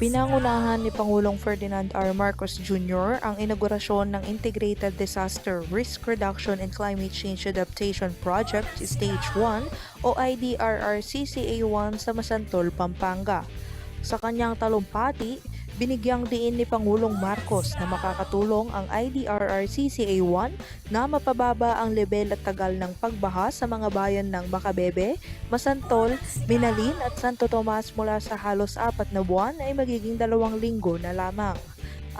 Pinangunahan ni Pangulong Ferdinand R. Marcos Jr. ang inaugurasyon ng Integrated Disaster Risk Reduction and Climate Change Adaptation Project Stage 1 o IDRRCCA-1 sa Masantol, Pampanga. Sa kanyang talumpati, binigyang diin ni Pangulong Marcos na makakatulong ang IDRRCCA-1 na mapababa ang level at tagal ng pagbaha sa mga bayan ng Makabebe, Masantol, Minalin at Santo Tomas mula sa halos apat na buwan ay magiging dalawang linggo na lamang.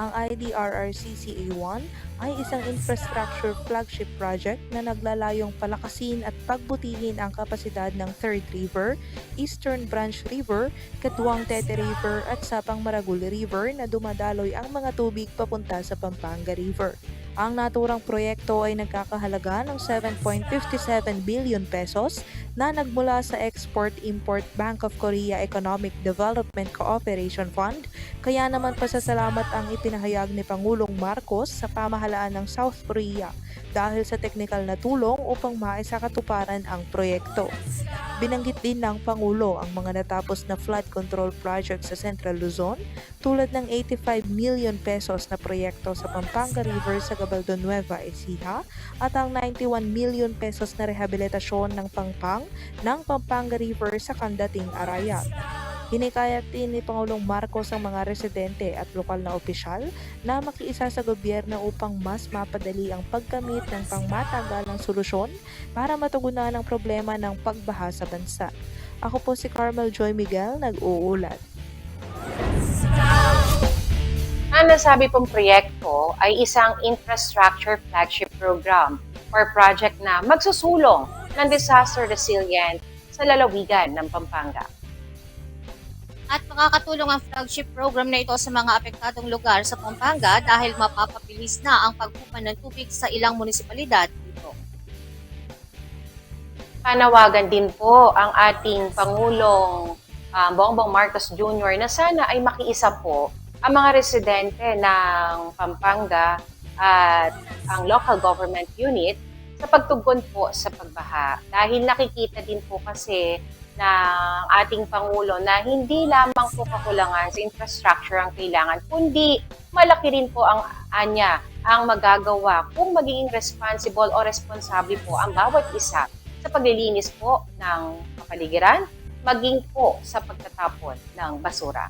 Ang IDRRCCA-1 ay isang infrastructure flagship project na naglalayong palakasin at pagbutihin ang kapasidad ng Third River, Eastern Branch River, Katuwang Tete River at Sapang Maragul River na dumadaloy ang mga tubig papunta sa Pampanga River. Ang naturang proyekto ay nagkakahalaga ng 7.57 billion pesos na nagmula sa Export-Import Bank of Korea Economic Development Cooperation Fund, kaya naman pasasalamat ang ipinahayag ni Pangulong Marcos sa pamahalaan ng South Korea dahil sa teknikal na tulong upang maisakatuparan ang proyekto. Binanggit din ng Pangulo ang mga natapos na flood control project sa Central Luzon tulad ng 85 million pesos na proyekto sa Pampanga River sa Gabaldon-Nueva Ecija at ang 91 million pesos na rehabilitasyon ng pangpang ng Pampanga River sa Kandating Arayat. Hinikayat din ni Pangulong Marcos ang mga residente at lokal na opisyal na makiisa sa gobyerno upang mas mapadali ang pagkamit ng pangmatagalang solusyon para matugunan ang problema ng pagbaha sa bansa. Ako po si Carmel Joy Miguel, nag-uulat. Ang nasabi pong proyekto ay isang infrastructure flagship program or project na magsusulong ng disaster resilient sa lalawigan ng Pampanga. At makakatulong ang flagship program na ito sa mga apektadong lugar sa Pampanga dahil mapapabilis na ang pagkupan ng tubig sa ilang munisipalidad dito. Panawagan din po ang ating Pangulong ah, Bongbong Marcos Jr. na sana ay makiisa po ang mga residente ng Pampanga at ang local government unit sa pagtugon po sa pagbaha. Dahil nakikita din po kasi ng ating Pangulo na hindi lamang po kakulangan sa infrastructure ang kailangan, kundi malaki rin po ang anya ang magagawa kung magiging responsible o responsable po ang bawat isa sa paglilinis po ng kapaligiran, maging po sa pagtatapon ng basura.